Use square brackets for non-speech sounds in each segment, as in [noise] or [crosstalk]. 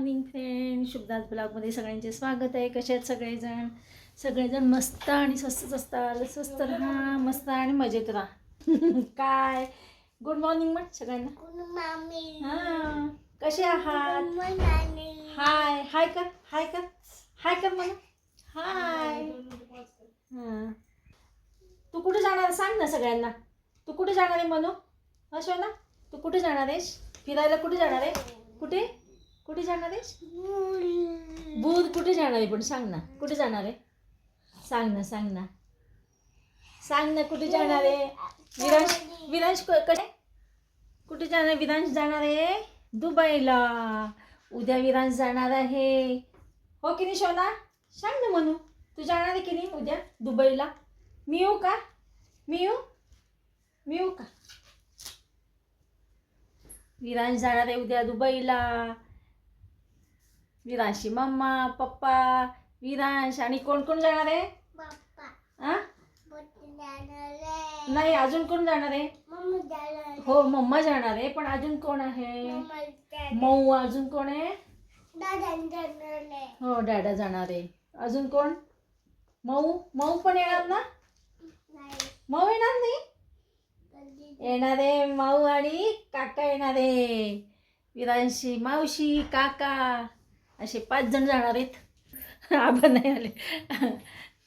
Morning friend शुभदास ब्लॉगमध्ये सगळ्यांचे स्वागत आहे. कसे आहेत सगळेजण? सगळेजण मस्त आणि स्वस्तच असतात. स्वस्त राहा मस्त आणि मजेत राहा. [laughs] काय? गुड मॉर्निंग मग सगळ्यांना. हां कसे आहात? हाय हाय कर हाय कर हाय कर मला हाय हां. तू कुठे जाणार? सांग ना सगळ्यांना. तू कुठे जाणार आहे मनू? असो ना तू कुठे जाणार आहेस? फिरायला कुठे जाणार आहे? कुठे? कुठे जाणार आहेस? बुध कुठे जाणार आहे? पण सांग ना. कुठे जाणार आहे? सांग ना सांग ना. सांग ना कुठे जाणार आहे? विरांश विरांश क- कसे कुठे जाणार आहे? विरांश जाणार आहे दुबईला. उद्या विरांश जाणार आहे. हो की नाही शोना? सांग ना म्हणू तू जाणार आहे की नाही उद्या दुबईला? मी येऊ का? मी येऊ मी येऊ का? विरांश जाणार आहे उद्या दुबईला. विरांशी मम्मा पप्पा विरांश आणि कोण कोण जाणार आहे? आ? नाही अजून कोण जाणार आहे? हो मम्मा जाणार आहे पण अजून कोण आहे? मऊ अजून कोण आहे? हो डॅडा जाणार आहे. अजून कोण? मऊ? मऊ पण येणार ना? मऊ येणार नाही? येणार आहे माऊ आणि काका येणार आहे. विरांशी मावशी काका. असे पाच जण जाणार आहेत. आबा नाही आले.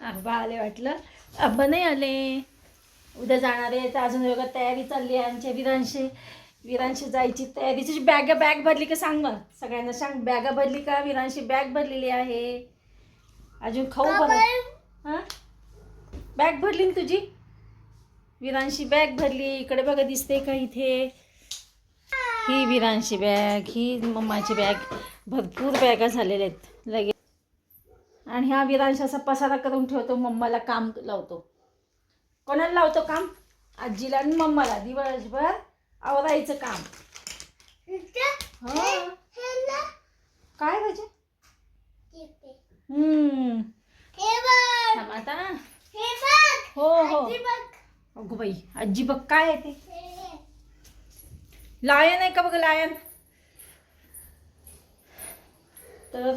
आबा आले वाटलं. आबा नाही आले. उद्या जाणार आहे तर अजून वेगळं तयारी चालली आहे आमच्या विरांशी. विरांशी जायची तयारी तुझी बॅग बॅग भरली का सांग मग सगळ्यांना सांग बॅगा भरली का? विरांशी बॅग भरलेली आहे. अजून खाऊ पण हां? बॅग भरली ना तुझी? विरांशी बॅग भरली. इकडे बघा दिसते का इथे? ही विरांशी बॅग ही मम्माची बॅग भरपूर बॅगा झालेल्या आहेत. लगेच. आणि हा विरांश असा पसारा करून ठेवतो मम्माला काम लावतो. कोणाला लावतो काम? आजीला आणि मम्माला. दिवसभर आवरायचं काम. हो. काय पाहिजे हम्म. आता. हो हो. अगो बाई आजी बघ काय आहे ते. लायन आहे का बघ लायन? तर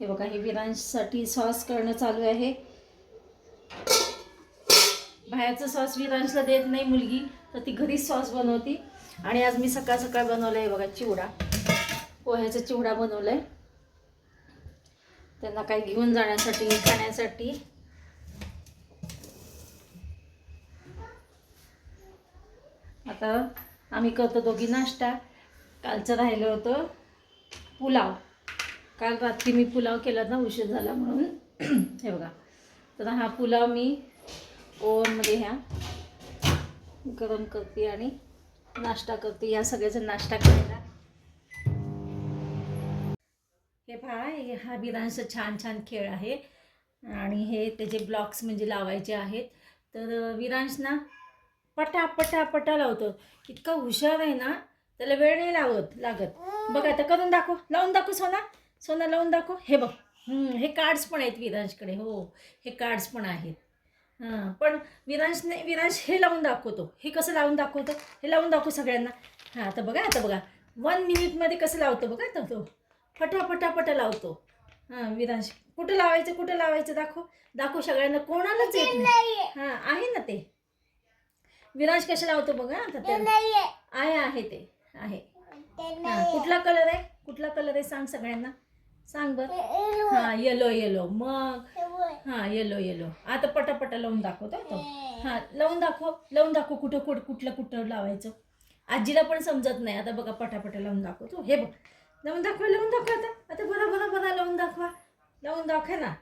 हे बघा हे विरांशसाठी सॉस करणं चालू आहे. बाहेरचं सॉस विरांशला देत नाही मुलगी तर ती घरीच सॉस बनवती. आणि आज मी सकाळ सकाळ बनवलं आहे बघा चिवडा. पोह्याचा चिवडा बनवला आहे त्यांना काही घेऊन जाण्यासाठी खाण्यासाठी. आता आम्ही करतो दोघी नाश्ता. कालचं राहिलं होतं पुलाव. काल रात्री मी पुलाव केला ना उशीर झाला म्हणून. [clears throat] हे बघा. तर हा पुलाव मी ओव्हनमध्ये ह्या गरम करते आणि नाश्ता करते. या सगळ्याचा नाश्ता करायला. हे पहा हा बिरांचा छान छान खेळ आहे. आणि हे त्याचे ब्लॉक्स म्हणजे लावायचे आहेत. तर विरांश ना पटा पटा पटा लावतो. इतका हुशार आहे ना त्याला वेळ नाही लावत लागत. बघा आता करून दाखव. लावून दाखव सोना. सोना लावून दाखव. हे बघ. हम्म, हे कार्ड्स पण आहेत विरांशकडे. हो हे कार्ड्स पण आहेत. हां पण विरांशने विरांश हे लावून दाखवतो. हे कसं लावून दाखवतो? हे लावून दाखव सगळ्यांना. हां आता बघा आता बघा. वन मिनिटमध्ये कसं लावतो बघा आता तो. फटा फटा फटा लावतो. हां विरांश. कुठं लावायचं कुठं लावायचं दाखव. दाखव सगळ्यांना. कोणालाच येत नाही. हां आहे ना ते. विरांश कसं लावतो बघा आता त्याला आहे. आहे ते. आहे. कुठला कलर आहे? कुठला कलर आहे सांग सगळ्यांना. सांग बर. हां येलो येलो मग? हां येलो येलो आता पटापटा लावून दाखवतो तो हां लावून दाखव. लावून दाखव कुठं कुठं कुठलं कुठं लावायचं. आजीला पण समजत नाही. आता बघा पटापटा लावून दाखवतो हे बघ. लावून दाखवा लावून दाखवा आता. आता बरा बरा बरा लावून दाखवा. लावून दाखवा ना.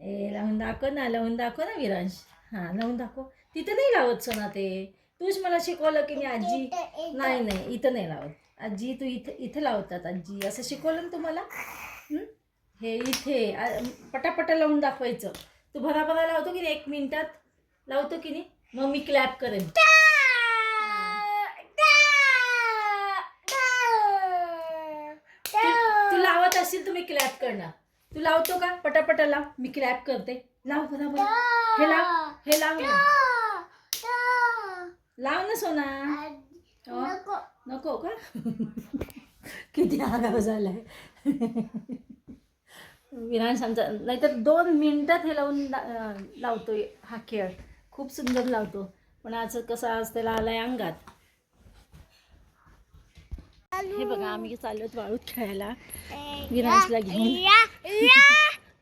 ए लावून दाखव ना लावून दाखव ना विरांश. हां लावून दाखव. तिथं नाही लावत सोना ते. तूच मला शिकवलं की नाही आजी? नाही नाही इथं नाही लावत. आजी तू इथं इथं लावतात आजी. असं शिकवलं ना तुम्हाला? हं? हे इथे पटापटा लावून दाखवायचं. तू भराभरा लावतो की नाही एक मिनिटात? लावतो की नाही? मग मी क्लॅप करेन. तू- लावत असेल तर मी क्लॅप करणार. तू लावतो का? पटापटा लाव. मी क्लॅप करते. लाव बरोबर हे लाव हे लाव लाव ना सोना. हो. नको. का? [laughs] किती आगाव झालाय. विरांश आमचा नाहीतर दोन मिनिटात हे लावून ला- अं, लावतोय हा खेळ. खूप सुंदर लावतो. पण आज कसं आज त्याला आलाय अंगात. हे बघा आम्ही चाललो वाळूत खेळायला. विरांशला घेऊन.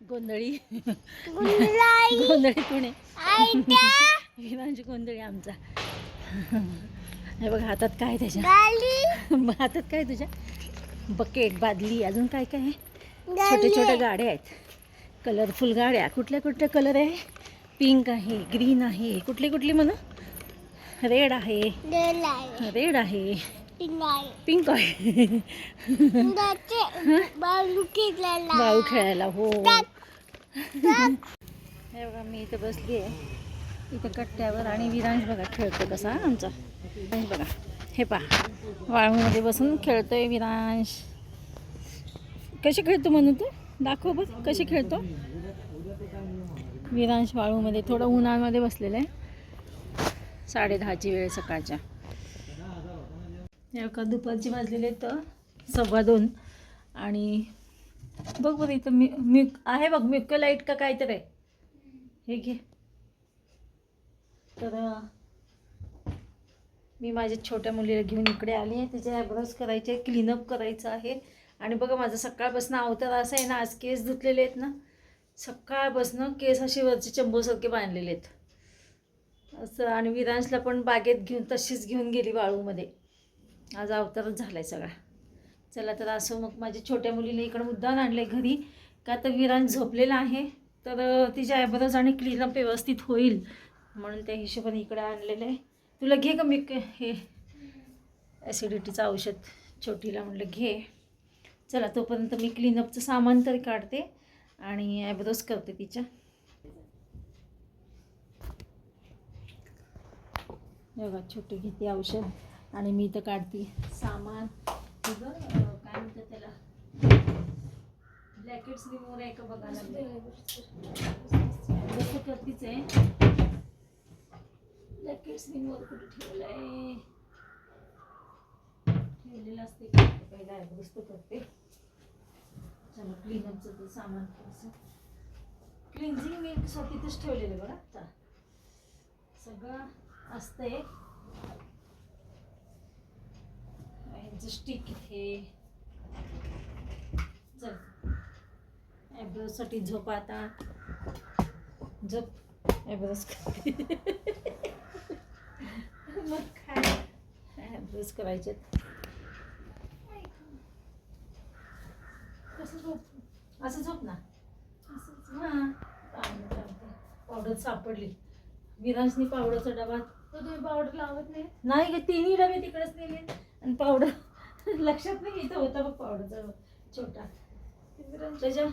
गोंधळी. [laughs] गोंधळी कोणी विरांश गोंधळी आमचा. [laughs] हे बघा हातात काय त्याच्या? [laughs] हातात काय तुझ्या? बकेट बादली अजून काय काय आहे? छोटे छोटे गाड्या आहेत. कलरफुल गाड्या. कुठल्या कुठल्या कलर आहे? पिंक आहे ग्रीन आहे. कुठली कुठली म्हणू? रेड आहे. रेड आहे. पिंक आहे. [laughs] बाळू खेळायला. हो. हे बघा मी इथं बसली आहे. इथं कट्ट्यावर आणि विरांश बघा खेळतो कसा आमचा. विरांश बघा हे पहा वाळूमध्ये बसून खेळतोय विरांश. कशी खेळतो म्हणून तू? दाखव बघ कशी खेळतो? विरांश वाळूमध्ये थोडं उन्हामध्ये बसलेलं आहे. साडे दहाची वेळ सकाळच्या. एका दुपारची वाजलेली आहे तर सव्वा दोन. आणि बघ बरं इथं मी म्युक आहे बघ म्युक लाइट का काय तर आहे. हे घे. तर मी माझ्या छोट्या मुलीला घेऊन इकडे आली आहे. तिचे आयब्रोज करायचे क्लीनअप करायचं आहे. आणि बघा माझं सकाळपासून अवतार असं आहे ना आज केस धुतलेले आहेत ना. सकाळपासून केस असे वरचे चंबूसारखे बांधलेले आहेत. असं आणि विरांशला पण बागेत घेऊन तशीच घेऊन गेली वाळूमध्ये आज अवतारच झाला आहे सगळा. चला तर असं मग माझ्या छोट्या मुलीने इकडं मुद्दाम आणलं आहे घरी. का तर विरांश झोपलेला आहे. तर तिच्या तिचे आयब्रोज आणि क्लीनअप व्यवस्थित होईल. म्हणून त्या हिशोबाने इकडे आणलेलं आहे. तुला घे का मी हे ॲसिडिटीचं औषध छोटीला म्हटलं घे. चला तोपर्यंत मी क्लीनअपचं सामान तरी काढते आणि ॲब्रोज करते तिच्या. बघा छोटी घेते औषध आणि मी इथं काढते सामान. तुझं काय म्हणतात त्याला? ब्लॅकेट्स रिमूव्हर आहे का बघा जसं करतीच आहे. ब्लॅकेट्स रिमूव्हर कुठे ठेवलं आहे ठेवलेलं असते पहिला दुरुस्त करते चला क्लीनअपचं ते सामान थोडंसं. क्लिन्झिंग मी तिथंच ठेवलेलं आहे बघा आता. सगळं असतंय. ह्यांचं स्टिक इथे चल. ॲब्रोसाठी झोप आता. झोप. ॲब्रोज करते [laughs] काय ॲब्रोज करायचे कसं झोप. असं झोप ना. हां. पावडर सापडली. विरांशनी पावडरचा डबा. तर तुम्ही पावडर लावत नाही? नाही ग तिन्ही डबे तिकडेच नेले. आणि पावडर [laughs] लक्षात नाही इथं होता बघ पावडरचा छोटा. त्याच्या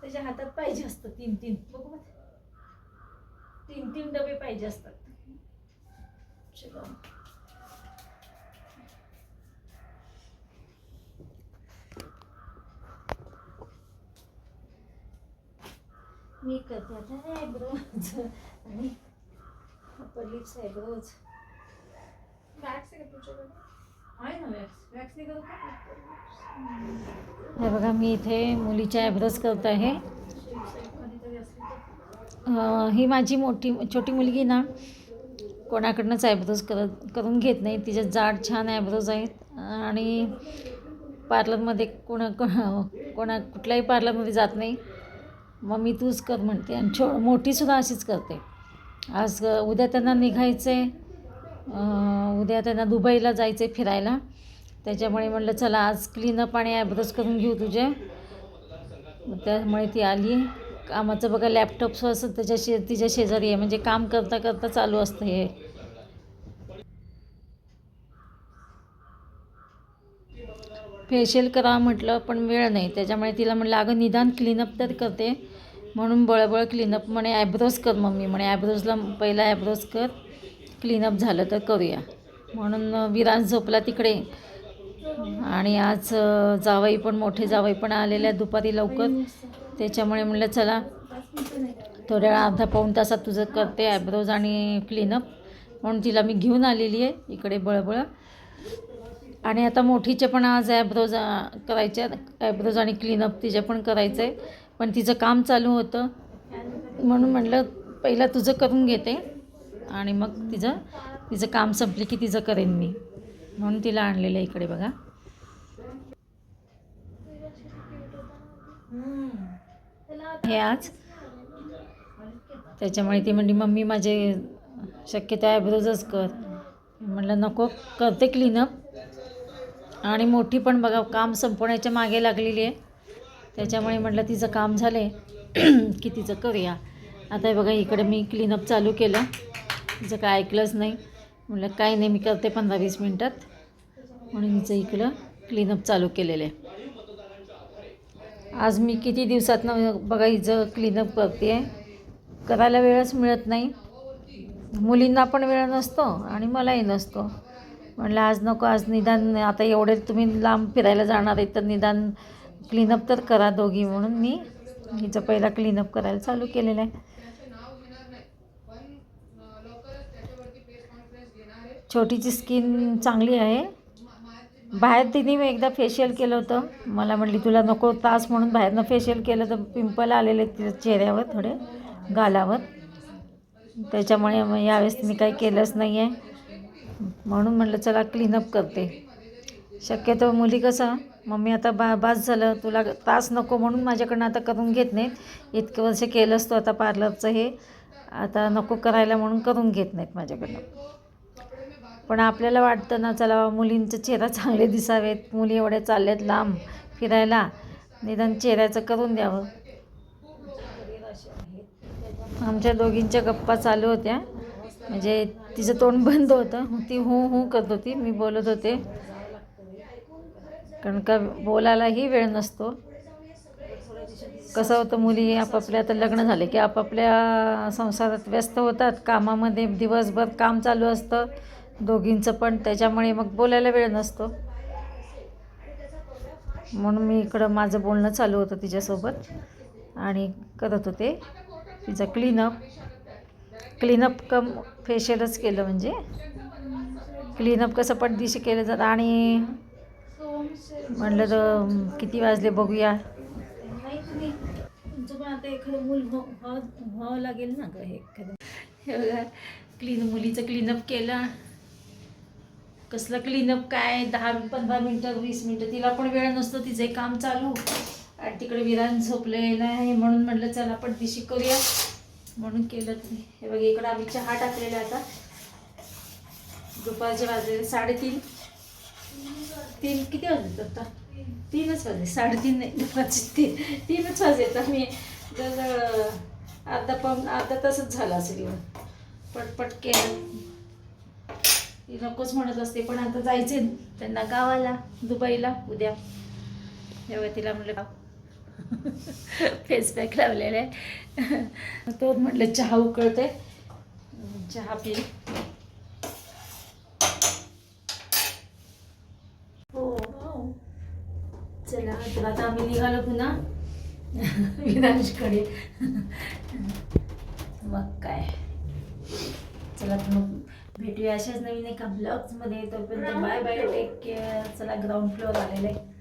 त्याच्या हातात पाहिजे असतं तीन तीन. बघू बघ. तीन तीन डबे पाहिजे असतात. चलो. मी करते आता आयब्रोज आणि अप्पर लिप्स आयब्रोज वॅक्स आहे का तुमच्याकडे? आहे ना वॅक्स वॅक्स नाही करू हे बघा मी इथे मुलीच्या ॲब्रोज करत आहे. ही माझी मोठी छोटी मुलगी ना कोणाकडनंच ॲब्रोज करत करून घेत नाही. तिच्या जाड छान ॲब्रोज आहेत. आणि पार्लरमध्ये कोणा को- कोणा कुठल्याही पार्लरमध्ये जात नाही. मम्मी तूच कर म्हणते आणि छो मोठीसुद्धा अशीच करते. आज उद्या त्यांना निघायचं आहे उद्या त्यांना दुबईला जायचं आहे फिरायला. त्याच्यामुळे म्हटलं चला आज क्लीनअप आणि ॲब्रस करून घेऊ तुझे. त्यामुळे ती आली. कामाचं बघा लॅपटॉप असं त्याच्या शे तिच्या शेजारी आहे. म्हणजे काम करता करता चालू असतं हे. फेशियल करा म्हटलं पण वेळ नाही. त्याच्यामुळे तिला म्हटलं अगं निदान क्लीनअप तर करते. म्हणून बळबळ क्लीनअप म्हणे ॲब्रोज कर मम्मी म्हणे ॲब्रोजला पहिला ॲब्रोज कर क्लीनअप झालं तर करूया. म्हणून विराज झोपला तिकडे. आणि आज जावई पण मोठे जावई पण आलेले आहेत दुपारी लवकर. त्याच्यामुळे म्हणलं चला थोड्या वेळा अर्धा पाऊण तासात तुझं करते ॲब्रोज आणि क्लीनअप म्हणून तिला मी घेऊन आलेली आहे इकडे बळबळ. आणि आता मोठीचे पण आज ॲब्रोज करायचे ॲब्रोज आणि क्लीनअप तिचे पण करायचं आहे पण तिचं काम चालू होतं. म्हणून म्हटलं पहिला तुझं करून घेते आणि मग तिचं तिचं काम संपले की तिचं करेन मी. म्हणून तिला आणलेलं आहे इकडे बघा. हे आज. त्याच्यामुळे ती म्हणली मम्मी माझे शक्यतो आयब्रोजच कर. म्हटलं नको करते क्लीनअप आणि मोठी पण बघा काम संपवण्याच्या मागे लागलेली आहे. त्याच्यामुळे म्हटलं तिचं काम झालं आहे [clears throat] की तिचं करूया. आता हे बघा इकडे मी क्लीनअप चालू केलं. तिचं काय ऐकलंच नाही. म्हटलं काय नाही मी करते पंधरा वीस मिनटात. म्हणून हिचं इकडं क्लीनअप चालू केलेलं आहे. आज मी किती दिवसातनं बघा हिचं क्लीनअप करते आहे करायला वेळच मिळत नाही. मुलींना पण वेळ नसतो आणि मलाही नसतो. म्हटलं आज नको आज निदान आता एवढे तुम्ही लांब फिरायला जाणार आहे तर निदान क्लीनअप तर करा दोघी म्हणून. मी हिचं पहिला क्लीनअप करायला चालू केलेलं आहे. छोटीची स्किन चांगली आहे. बाहेर तिने मी एकदा फेशियल केलं होतं. मला म्हटली तुला नको तास म्हणून बाहेरनं फेशियल केलं तर पिंपल आलेले तिच्या चेहऱ्यावर थोडे गालावर. त्याच्यामुळे मग यावेळेस मी काही केलंच नाही आहे म्हणून म्हटलं चला क्लीनअप करते. शक्यतो मुली कसं मम्मी आता बा बास झालं. तुला तास नको म्हणून माझ्याकडनं आता करून घेत नाहीत इतकं वर्ष केलंच तू आता पार्लरचं हे. आता नको करायला म्हणून करून घेत नाहीत माझ्याकडनं. पण आपल्याला वाटतं ना चला मुलींचे चेहरा चांगले दिसावेत. मुली एवढ्या चालल्यात लांब फिरायला. निदान चेहऱ्याचं करून द्यावं. आमच्या दोघींच्या गप्पा चालू होत्या. म्हणजे तिचं तोंड बंद होतं. ती हू हू करत होती. मी बोलत होते. कारण का बोलायलाही वेळ नसतो. कसं होतं मुली आपापल्या आता लग्न झाले की आपापल्या संसारात व्यस्त होतात. कामामध्ये दिवसभर काम चालू असतं. दोघींचं पण त्याच्यामुळे मग बोलायला वेळ नसतो. म्हणून मी इकडं माझं बोलणं चालू होतं तिच्यासोबत. आणि करत होते. तिचं क्लीनअप क्लीनअप कम फेशियलच केलं म्हणजे. क्लीनअप कसं पण दिशी केलं जातं. आणि म्हटलं तर किती वाजले बघूया. हो व्हावं लागेल ना गं हे एखादं. हे बघा क्लीन मुलीचं क्लीनअप केलं. कसलं क्लीनअप काय? दहा पंधरा मिनटं वीस मिनटं तिला पण वेळ नसतो तिचं काम चालू. आणि तिकडे विरान झोपलेलं आहे म्हणून म्हटलं चला पण दिशी करूया. म्हणून केलं ते. हे बघा इकडं आम्ही चहा टाकलेला आता. दुपारचे वाजले साडेतीन. तीन किती वाजत आता? तीनच वाजले साडेतीन नाही दुपारचे तीन तीनच वाजले तर मी जर अर्धा पाऊन अर्धा तासच झाला असेल येऊन पटपट केलं. ती नकोच म्हणत असते पण आता जायचे त्यांना गावाला दुबईला उद्या. तेव्हा तिला म्हटलं फेस पॅक लावलेला. आहे तो म्हटलं चहा उकळते चहा पी हो चला तर आता आम्ही निघालो पुन्हा. विनाशकडे. मग काय? चला तर मग भेटूया अशाच नवीन एका ब्लॉग्समध्ये तोपर्यंत बाय बाय टेक केअर चला ग्राउंड फ्लोअर आलेलं आहे.